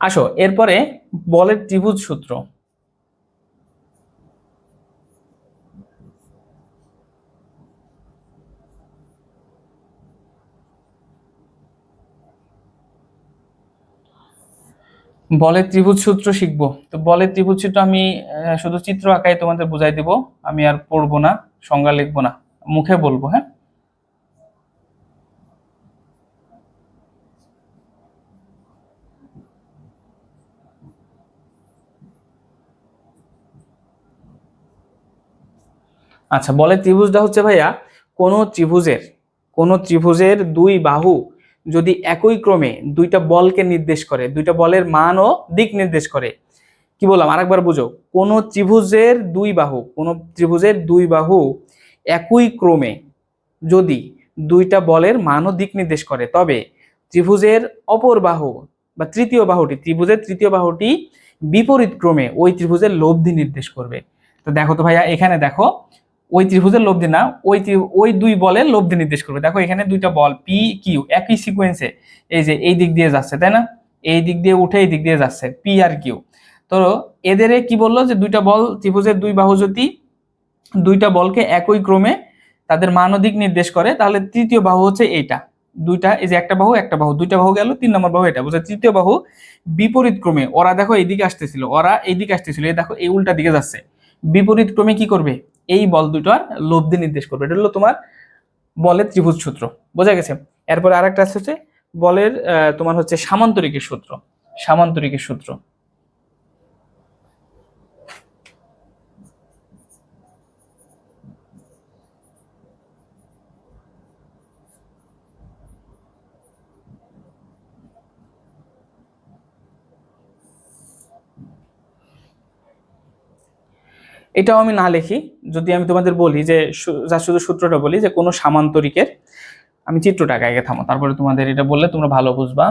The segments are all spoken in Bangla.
আসো, এরপরে বলের ত্রিভুজ সূত্র। বলের ত্রিভুজ সূত্র শিখব। তো বলের ত্রিভুজ সূত্র আমি শুধু চিত্র আঁকায় তোমাদের বুঝাই দিব। আমি আর পড়ব না, সংজ্ঞা লিখব না, মুখে বলব হ্যাঁ? আচ্ছা বলে ত্রিভুজটা হচ্ছে ভাইয়া কোন ত্রিভুজের কোন ত্রিভুজের দুই বাহু যদি একই ক্রমে দুইটা বলকে নির্দেশ করে, দুইটা বলের মান ও দিক নির্দেশ করে। কি বললাম? আরেকবার বুঝো। কোন ত্রিভুজের দুই বাহু, কোন ত্রিভুজের দুই বাহু একই ক্রমে যদি দুইটা বলের মান ও দিক নির্দেশ করে, তবে ত্রিভুজের অপর বাহু বা তৃতীয় বাহুটি, ত্রিভুজের তৃতীয় বাহুটি বিপরীত ক্রমে ওই ত্রিভুজের লব্ধি নির্দেশ করবে। তো দেখো তো ভাইয়া, এখানে দেখো ওই ত্রিভুজের লব্ধি না, ওই ওই দুই বলের লব্ধি নির্দেশ করবে। দেখো, এখানে দুইটা বল পি কিউ একই সিকোয়েন্সে এই যে, এই দিক দিয়ে যাচ্ছে, তাই না? এই দিক দিয়ে উঠে এই দিক দিয়ে যাচ্ছে পি আর কিউ তো এদের কি বলল যে, দুইটা বল, ত্রিভুজের দুই বাহু যদি দুইটা বলকে একই ক্রমে তাদের মান দিক নির্দেশ করে, তাহলে তৃতীয় বাহু হচ্ছে এইটা। দুইটা, এই যে একটা বাহু একটা বাহু। দুইটা বাহু গেল, তিন নম্বর বাহু এটা। বুঝছে তৃতীয় বাহু বিপরীত ক্রমে, ওরা দেখো এইদিকে আসতেছিল, ওরা এইদিকে আসতেছিল। এই দেখো, এই উল্টা দিকে যাচ্ছে। বিপরীত ক্রমে কি করবে? এই বল দুটোর লব্ধি নির্দেশ করবে। এটা হলো তোমার বলের ত্রিভুজ সূত্র। বোঝা গেছে? এরপর আরেকটা আছে হচ্ছে বলের তোমার হচ্ছে সামান্তরিকের সূত্র। সামান্তরিকের সূত্র। এটাও আমি না লিখি। যদি আমি তোমাদের বলি যে যা শুধু সূত্রটা বলি যে কোনো সামান্তরিকের, আমি চিত্রটা আগে আগে থামো তারপরে তোমাদের এটা বললে তোমরা ভালো বুঝবা।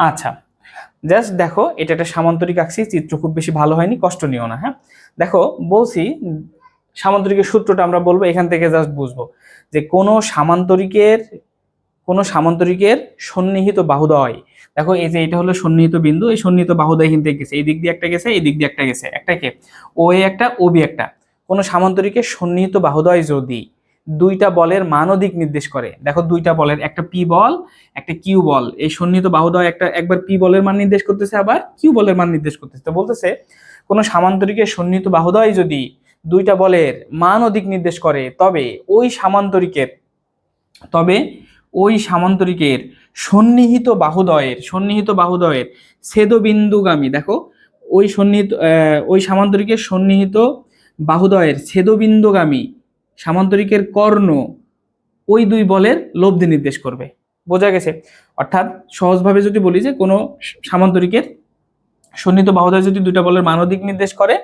আচ্ছা জাস্ট দেখো, এটা একটা সামান্তরিক আঁকছি, চিত্র খুব বেশি ভালো হয়নি, কষ্ট নিও না হ্যাঁ? দেখো, বলছি, সামান্তরিকের সূত্রটা আমরা বলব, এখান থেকে জাস্ট বুঝব, যে কোনো সামান্তরিকের কোনো সামান্তরিকের সন্নিহিত বাহুদয়, দেখো, এই যে এটা হলো সন্নিহিত বিন্দু, এই সন্নিহিত বাহুদয় কিন্তু গেছে, এই দিক দিয়ে একটা গেছে, এই দিক দিয়ে একটা গেছে, একটা কে? ও এ একটা ও বি একটা, কোনো সামান্তরিকের সন্নিহিত বাহুদয় যদি দুইটা বলের মান ও দিক নির্দেশ করে। দেখো দুইটা বলের, একটা পি বল, একটা কিউ বল। এই সন্নিহিত বাহুদয় একটা একবার পি বলের মান নির্দেশ করতেছে, আবার কিউ বলের মান নির্দেশ করতেছে। তো বলতেছে, কোনো সামান্তরিকের সন্নিহিত বাহুদয় যদি দুইটা বলের মান দিক নির্দেশ করে, তবে ওই সামান্তরিকের, তবে ওই সামান্তরিকের সন্নিহিত বাহুদয়ের সন্নিহিত বাহুদয়ের ছেদবিন্দুগামী, দেখো, ওই সন্নিহিত ওই সামান্তরিকের সন্নিহিত বাহুদয়ের ছেদবিন্দুগামী সামান্তরিকের কর্ণ ওই দুই বলের লব্ধি নির্দেশ করবে। বোঝা গেছে? অর্থাৎ সহজভাবে যদি বলি যে কোনো সামান্তরিকের সন্নিহিত বাহুদয় যদি দুইটা বলের মানদিক নির্দেশ করে,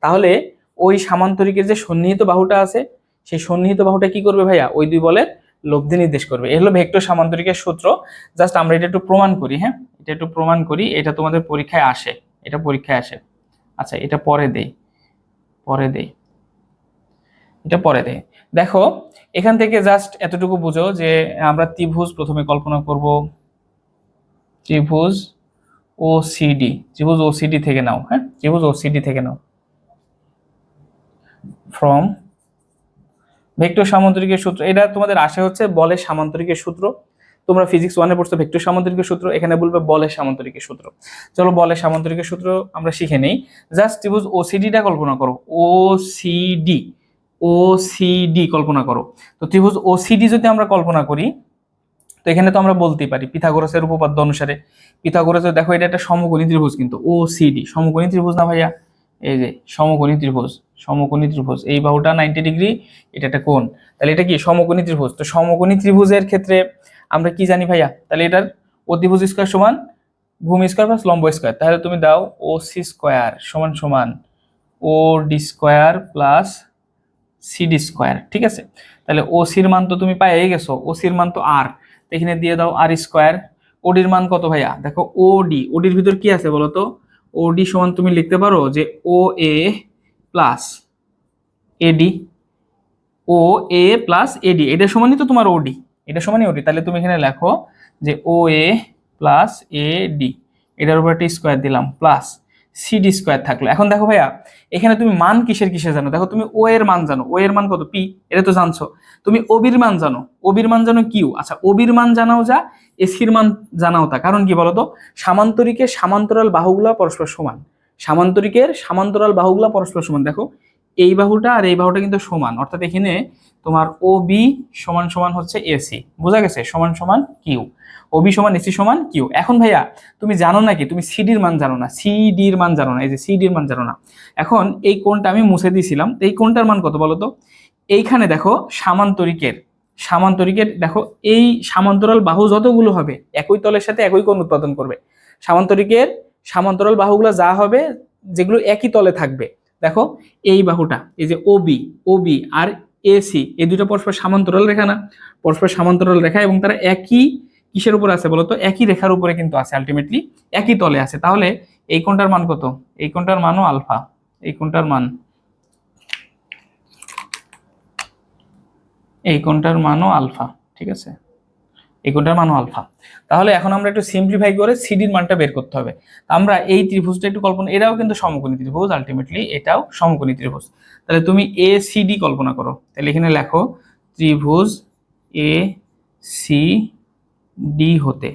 তাহলে ওই সামান্তরিকের যে সন্নিহিত বাহুটা আছে, সেই সন্নিহিত বাহুটা কি করবে ভাইয়া? ওই দুই বলের লব্ধি নির্দেশ করবে। এ হলো ভেক্টর সামান্তরিকের সূত্র। জাস্ট আমরা এটা একটু প্রমাণ করি হ্যাঁ? এটা একটু প্রমাণ করি, এটা তোমাদের পরীক্ষায় আসে। এটা পরীক্ষায় আসে। আচ্ছা এটা পরে দেই। পরে দেই। এটা পরে দেয়। দেখো, এখান থেকে জাস্ট এতটুকু বুঝো যে আমরা ত্রিভুজ প্রথমে কল্পনা করব। ত্রিভুজ ও সিডি ত্রিভুজ ও সিডি থেকে নাও হ্যাঁ? ত্রিভুজ ও সিডি থেকে নাও। ফ্রম ভেক্টর সামান্তরিকের সূত্র, এটা তোমাদের আসে হচ্ছে বলের সামান্তরিকের সূত্র। তোমরা ফিজিক্স ওয়ানে পড়ছো ভেক্টর সামান্তরিকের সূত্র, এখানে বলবে বলের সামান্তরিকের সূত্র। চলো বলের সামান্তরিকের সূত্র আমরা শিখে নেই। জাস্ট ত্রিভুজ ওসিডিটা কল্পনা করো। ওসিডি ওসিডি কল্পনা করো। তো ত্রিভুজ ওসিডি যদি আমরা কল্পনা করি, তো এখানে তো আমরা বলতেই পারি পিথাগোরাসের উপপাদ্য অনুসারে। পিথাগোরাসের, দেখো এটা একটা সমকোণী ত্রিভুজ কিন্তু ওসিডি সমকোণী ত্রিভুজ না ভাইয়া? এই যে, সমকোণী ত্রিভুজ সমকোণী ত্রিভুজ। এই বাহুটা নাইনটি ডিগ্রি এটা একটা কোণ। তাহলে এটা কি? সমকোণী ত্রিভুজ। তো সমকোণী ত্রিভুজের ক্ষেত্রে আমরা কি জানি ভাইয়া? তাহলে এটার অতিভুজ স্কোয়ার সমান ভূমি স্কোয়ার প্লাস লম্ব স্কোয়ার তাহলে তুমি দাও ও সি স্কোয়ার সমান সমান O D square plus CD square ঠিক আছে? তাহলে ও সির মান তো তুমি পাইয়ে গেছো ও সির মান তো আর এখানে দিয়ে দাও আর স্কোয়ার ওডির মান কত ভাইয়া? দেখো ওডি ওডির ভিতর কি আছে বলো তো? ওডি সমান তুমি লিখতে পারো যে ও এ প্লাস এডি ও এ প্লাস এডি এটা সমানই তো তোমার ওডি এটা সমানই ওডি তাহলে তুমি এখানে লেখো যে ও এ প্লাস এ ডি এটার উপর একটা স্কোয়ার দিলাম প্লাস সিডি স্কোয়ার থাকল। এখন দেখো ভাইয়া, এখানে তুমি মান কিসের কিসের জানো? দেখো তুমি ও এর মান জানো। ও এর মান কত? পি এটা তো জানছো। তুমি ওবির মান জানো। ওবির মান জানো কিউ আচ্ছা ওবির মান জানাও যা এসির মান জানাও তা। কারণ কি বলতো? সামান্তরিকের সামান্তরাল বাহুগুলা পরস্পর সমান। সামান্তরিকের সামান্তরাল বাহুগুলা পরস্পর সমান। দেখো এই বাহুটা আর এই বাহুটা কিন্তু সমান। অর্থাৎ এখানে তোমার ও বি সমান সমান হচ্ছে এসি বোঝা গেছে? সমান সমান কিউ ও বি সমান এসি সমান কিউ এখন ভাইয়া, তুমি জানো নাকি? তুমি সিডির মান জানো না। সিডির মান জানো না। এই যে সিডির মান জানো না। এখন এই কোণটা আমি মুছে দিয়েছিলাম। এই কোণটার মান কত বলো তো? এইখানে দেখো সামান্তরিকের সামান্তরিকের দেখো এই সামান্তরাল বাহু যতগুলো হবে, একই তলের সাথে একই কোণ উৎপাদন করবে। সামান্তরিকের সামান্তরাল বাহুগুলো যা হবে, যেগুলো একই তলে থাকবে দেখো, এই বাহুটা, এই যে ওবি ওবি আর এসি এই দুটো পরস্পর সামান্তরাল রেখা না? পরস্পর সামান্তরাল রেখা এবং তারা একই কিসের উপর আছে বলতো? একই রেখার উপরে কিন্তু আছে আলটিমেটলি একই তলে আছে। তাহলে এই কোনটার মান কত? এই কোনটার মানও আলফা। এই কোনটার মান, এই কোণটার মানও আলফা, ঠিক আছে? এই কোণটার মানও আলফা। তাহলে এখন আমরা একটু সিম্পলিফাই করে সিডির মানটা বের করতে হবে। আমরা এই ত্রিভুজটা একটু কল্পনা এটাও কিন্তু সমকোণী ত্রিভুজ আলটিমেটলি এটাও সমকোণী ত্রিভুজ। তাহলে তুমি এ সিডি কল্পনা করো। তাহলে এখানে লেখো, ত্রিভুজ এ সি ডি হতে।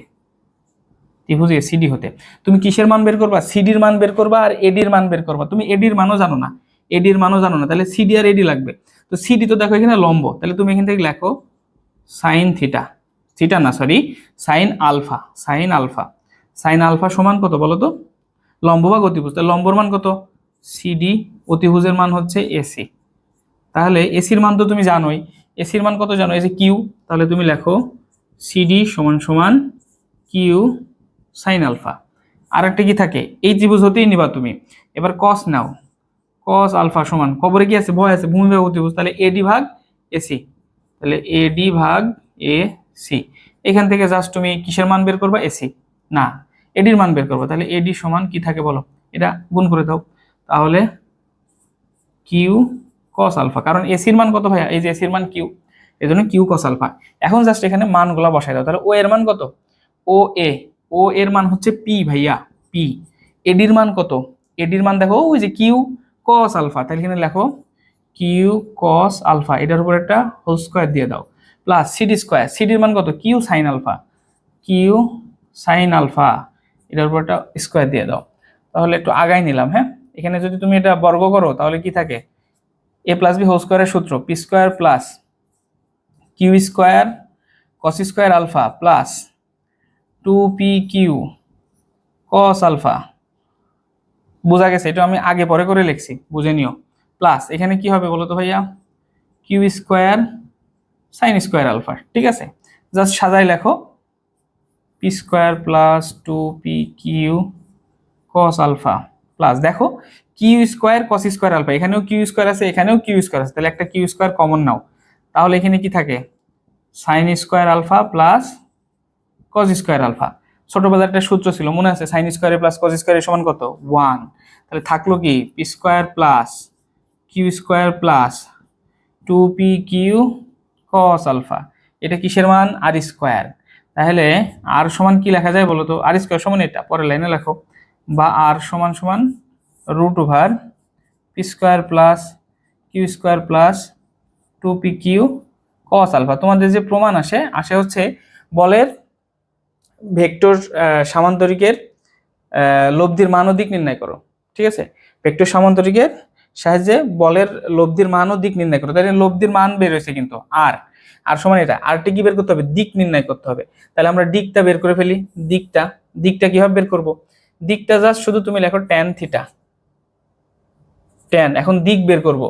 ত্রিভুজ এ সিডি হতে। তুমি কিসের মান বের করবা? সিডির মান বের করবা আর এডির মান বের করবা। তুমি এডির মানও জানো না। এডির মানও জানো না। তাহলে সিডি আর এডি লাগবে। তো সিডি তো দেখো এখানে লম্ব। তাহলে তুমি এখান থেকে লেখো সাইন থিটা থিটা না sorry sine alpha sine alpha. Sine alpha সমান কত বলো তো? লম্ব বা গতিভুজ, তাহলে লম্বর মান কত? সিডি অতিভুজের মান হচ্ছে এসি তাহলে এসির মান তো তুমি জানোই। এসির মান কত জানো? এসি কিউ তাহলে তুমি লেখো সিডি সমান সমান কিউ সাইন আলফা। আর একটা কি থাকে? এই ত্রিভুজ হতেই নিবা তুমি। এবার কস নাও। কস আলফা সমান। কবরে কি আছে? ভয় আছে। ভূমি ভাগ অতিভুজ তাহলে এডি ভাগ এসি তাহলে এডি ভাগ এ সি। এখান থেকে জাস্ট তুমি কিসের মান বের করবা? এসি। না এডির মান বের করব। তাহলে এডি সমান কি থাকে বলো? এটা গুণ করে দাও। তাহলে কিউ কস আলফা কারণ এসির মান কত ভাইয়া? এই যে এসির মান কিউ এই জন্য কিউ কস আলফা এখন জাস্ট এখানে মানগুলা বসাই দাও। তাহলে ও এর মান কত? ও এ ও এর মান হচ্ছে পি ভাইয়া। পি এডির মান কত? এডির মান দেখো, ওই যে কিউ কস আলফা তাহলে এখানে লেখো কিউ কস আলফা এটার উপর একটা হোল স্কোয়ার দিয়ে দাও। প্লাস সিডি স্কোয়ার, সিডির মান কত? Q sine alpha, Q sine alpha, এটার উপর একটা স্কোয়ার দিয়ে দাও। তাহলে একটু আগাই নিলাম হ্যাঁ? এখানে যদি তুমি এটা বর্গ করো, তাহলে কি থাকে? এ প্লাস বি হোল স্কোয়ারের সূত্র, P square plus Q square cos square alpha plus two P Q cos alpha. বোঝা গেছে? এটা আমি আগে পরে করে লিখছি, বুঝে নিও। প্লাস এখানে কি হবে বলো তো ভাইয়া? Q square sine square alpha ঠিক আছে? জাস্ট সাজাই লেখো। P square plus two P Q cos alpha plus দেখো Q square cos square alpha এখানেও কিউ স্কোয়ার আছে, এখানেও কিউ স্কোয়ার আছে, তাহলে একটা কিউ স্কোয়ার কমন নাও। তাহলে এখানে কি থাকে? Sine square alpha plus cos square alpha ছোটবেলার একটা সূত্র ছিল, মনে আছে? সাইন স্কোয়ার প্লাস কস স্কোয়ারের সমান কত? ওয়ান তাহলে থাকল কি? P square plus Q square plus two P Q cos alpha এটা কিসের মান? R square. তাহলে আর সমান কি লেখা যায় বলো তো আর স্কোয়ার সমান এটা, পরের লাইনে লেখো। বা আর সমান সমান root over P square plus Q square plus two P Q cos alpha তোমাদের যে প্রমাণ আসে আসে হচ্ছে বলের ভেক্টর সামান্তরিকের লব্ধির মান ও দিক নির্ণয় করো। ঠিক আছে? ভেক্টর সামান্তরিকের সাহায্যে বলের লব্ধির মান ও দিক নির্ণয় করো তাহলে লব্ধির মান বের হয়েছে কিন্তু আর আর সমান এটা, আরটি কি বের করতে হবে? দিক নির্ণয় করতে হবে। তাহলে আমরা দিকটা বের করে ফেলি, দিকটা দিকটা কীভাবে বের করব? দিকটা জাস্ট শুধু তুমি লেখো ট্যান থিটা ট্যান এখন দিক বের করব।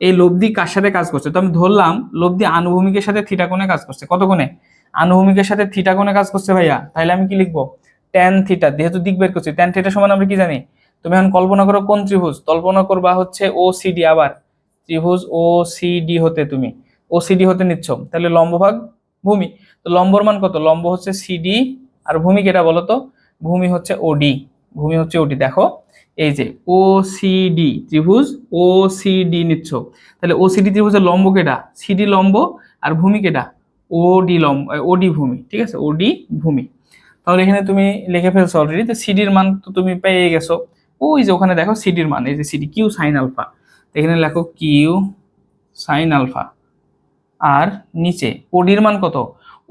এই লব্ধি কার সাথে কাজ করছে? তো আমি ধরলাম লব্ধি আনুভূমিকের সাথে থিটা কোণে কাজ করছে। কত কোণে? আনুভূমিকের সাথে থিটা কোণে কাজ করছে ভাইয়া। তাহলে আমি কি লিখব? ট্যান থিটা যেহেতু দিক বের করছি ট্যান থিটা সমান আমরা কি জানি? তুমি এখন কল্পনা করো কোন ত্রিভুজ? কল্পনা করবা হচ্ছে ও সিডি আবার। ত্রিভুজ ও সিডি হতে তুমি। ও সিডি হতে নিচ্ছ। তাহলে লম্বভাগ ভূমি। তো লম্বর মান কত? লম্ব হচ্ছে সিডি আর ভূমি কেটা বলো তো? ভূমি হচ্ছে ওডি ভূমি হচ্ছে ওডি দেখো, এই যে ও সিডি ত্রিভুজ ও সিডি নিচ্ছ। তাহলে ও সিডি ত্রিভুজের লম্ব কেটা? সিডি লম্ব আর ভূমি কেটা? ওডি লম্ব ওডি ভূমি। ঠিক আছে? ওডি ভূমি। তাহলে এখানে তুমি লিখে ফেলছো অলরেডি তো সিডির মান তো তুমি পেয়ে গেছো। ওই যে ওখানে দেখো সিডির মান, এই যে সিডি কিউ সাইন আলফা এখানে লেখো কিউ সাইন আলফা আর নিচে ওডির মান কত?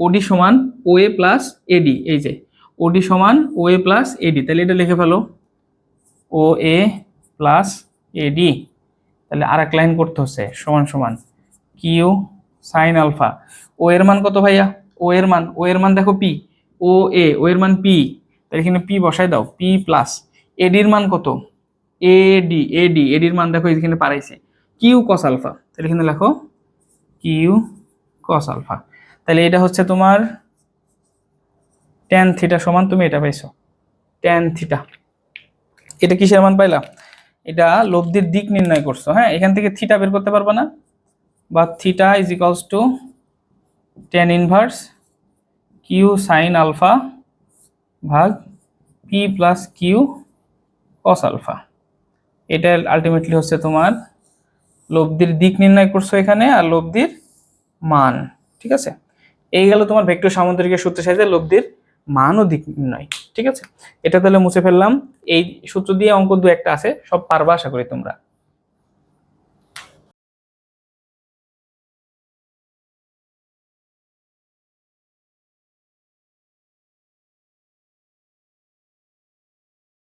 ওডি সমান ও এ প্লাস এডি এই যে। ওডি সমান ও এ প্লাস এডি তাহলে এটা লিখে ফেলো। ও এ প্লাস এডি তাহলে আর এক লাইন করতে হচ্ছে, সমান সমান। কিউ সাইন আলফা ও এর মান কত ভাইয়া? ও এর মান ও এর মান দেখো পি ও এ ও এর মান পি তাহলে এখানে পি বসাই দাও পি প্লাস এডির মান কত? এডি এডি এডির মান দেখো এখানে পারাইছে কিউ কস আলফা তাহলে এখানে লেখো কিউ কস আলফা তাহলে এটা হচ্ছে তোমার ট্যান থিটা সমান তুমি এটা পাইছো। ট্যান থিটা এটা কিসের মান পাইলা? এটা লব্ধির দিক নির্ণয় করছ হ্যাঁ? এখান থেকে থিটা বের করতে পারবা না। বা theta is equals to tan inverse Q sine alpha ভাগ P plus Q cos alpha এটা আলটিমেটলি হচ্ছে তোমার লব্ধির দিক নির্ণয় করছ এখানে আর লব্ধির মান, ঠিক আছে? এই গেল তোমার ভেক্টর সামুদ্রিকের সূত্রের সাথে লব্ধির মান ও দিক নির্ণয়, ঠিক আছে? এটা তাহলে মুছে ফেললাম। এই সূত্র দিয়ে অঙ্ক দু একটা আছে, সব পারবা আশা করি তোমরা।